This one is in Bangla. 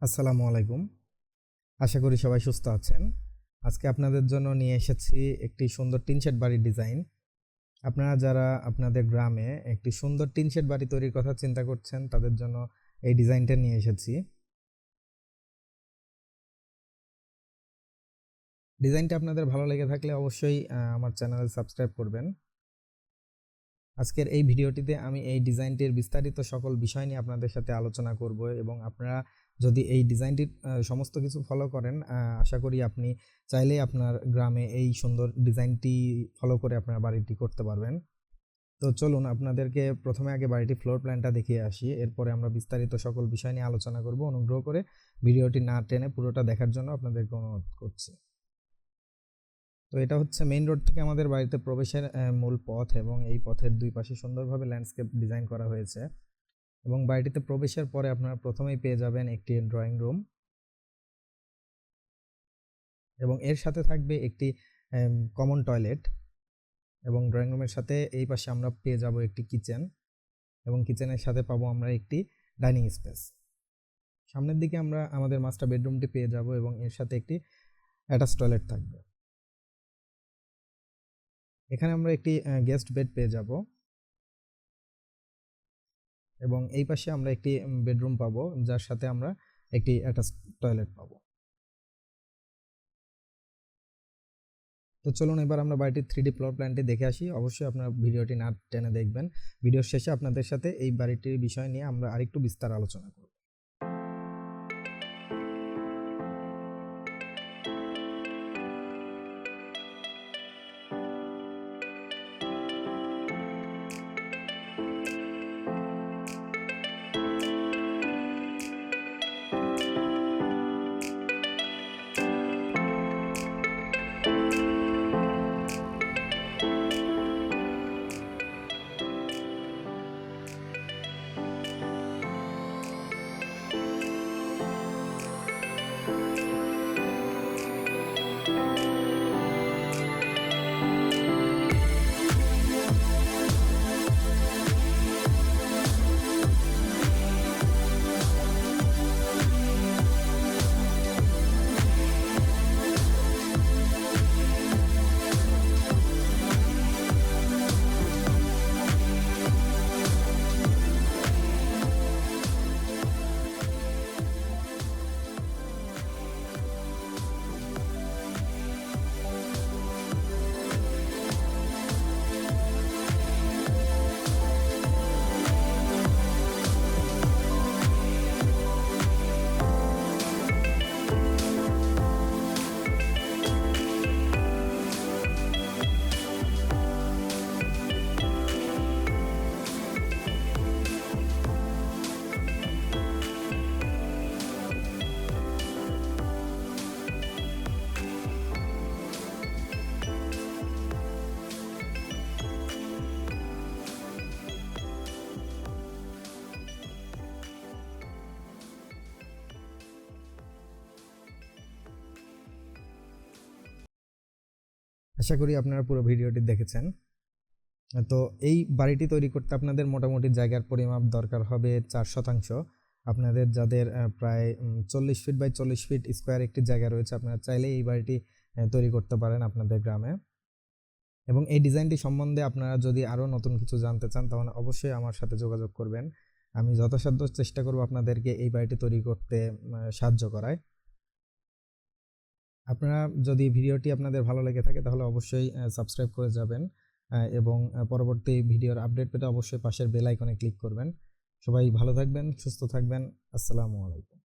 আসসালামু আলাইকুম। আশা করি সবাই সুস্থ আছেন। আজকে আপনাদের জন্য নিয়ে এসেছি একটি সুন্দর টিন শেড বাড়ির ডিজাইন। আপনারা যারা আপনাদের গ্রামে একটি সুন্দর টিন শেড বাড়ি তৈরির কথা চিন্তা করছেন, তাদের জন্য এই ডিজাইনটা নিয়ে এসেছি। ডিজাইনটা আপনাদের ভালো লেগে থাকলে অবশ্যই আমার চ্যানেলে সাবস্ক্রাইব করবেন। আজকের এই ভিডিওটিতে আমি এই ডিজাইনটির বিস্তারিত সকল বিষয় নিয়ে আপনাদের সাথে আলোচনা করব এবং আপনারা যদি এই ডিজাইনটির সমস্ত কিছু ফলো করেন আশা করি আপনি চাইলেই আপনার গ্রামে এই সুন্দর ডিজাইনটি ফলো করে আপনার বাড়িটি করতে পারবেন। তো চলুন আপনাদেরকে প্রথমে আগে বাড়িটি ফ্লোর প্ল্যানটা দেখিয়ে আসি। এরপরে আমরা বিস্তারিত সকল বিষয় নিয়ে আলোচনা করব। অনুগ্রহ করে ভিডিওটি না টেনে পুরোটা দেখার জন্য আপনাদেরকে অনুরোধ করছি। তো এটা হচ্ছে মেইন রোড থেকে আমাদের বাড়িতে প্রবেশের মূল পথ এবং এই পথের দুই পাশে সুন্দরভাবে ল্যান্ডস্কেপ ডিজাইন করা হয়েছে এবং বাড়িটিতে প্রবেশের পরে আপনারা প্রথমেই পেয়ে যাবেন একটি ড্রয়িং রুম এবং এর সাথে থাকবে একটি কমন টয়লেট এবং ড্রয়িং রুমের সাথে এই পাশে আমরা পেয়ে যাব একটি কিচেন এবং কিচেনের সাথে পাবো আমরা একটি ডাইনিং স্পেস সামনের দিকে আমরা আমাদের মাস্টার বেডরুমটি পেয়ে যাব এবং এর সাথে একটি অ্যাটাচ টয়লেট থাকবে। এখানে আমরা একটি গেস্ট বেড পেয়ে যাব। এবং এই পাশে আমরা একটি বেডরুম পাবো, যার সাথে আমরা একটি অ্যাটাচ টয়লেট পাবো। তো চলুন এবার আমরা বাড়িটির থ্রি ডি ফ্লোর প্ল্যানটি দেখে আসি। অবশ্যই আপনারা ভিডিওটি না টেনে দেখবেন। ভিডিওর শেষে আপনাদের সাথে এই বাড়িটির বিষয় নিয়ে আমরা আরেকটু বিস্তার আলোচনা করব। আশা করি আপনারা পুরো ভিডিওটি দেখেছেন। তো এই বাড়িটি তৈরি করতে আপনাদের মোটামুটি জায়গার পরিমাপ দরকার হবে চার শতাংশ। আপনাদের যাদের প্রায় চল্লিশ ফিট বাই চল্লিশ ফিট স্কোয়ার একটি জায়গা রয়েছে, আপনারা চাইলে এই বাড়িটি তৈরি করতে পারেন আপনাদের গ্রামে। এবং এই ডিজাইনটি সম্বন্ধে আপনারা যদি আরও নতুন কিছু জানতে চান, তাহলে অবশ্যই আমার সাথে যোগাযোগ করবেন। আমি যথাসাধ্য চেষ্টা করব আপনাদেরকে এই বাড়িটি তৈরি করতে সাহায্য করায়। আপনারা যদি ভিডিওটি আপনাদের ভালো লেগে থাকে, তাহলে অবশ্যই সাবস্ক্রাইব করে যাবেন এবং পরবর্তী ভিডিওর আপডেট পেতে অবশ্যই পাশের বেল আইকনে ক্লিক করবেন। সবাই ভালো থাকবেন, সুস্থ থাকবেন। আসসালামু আলাইকুম।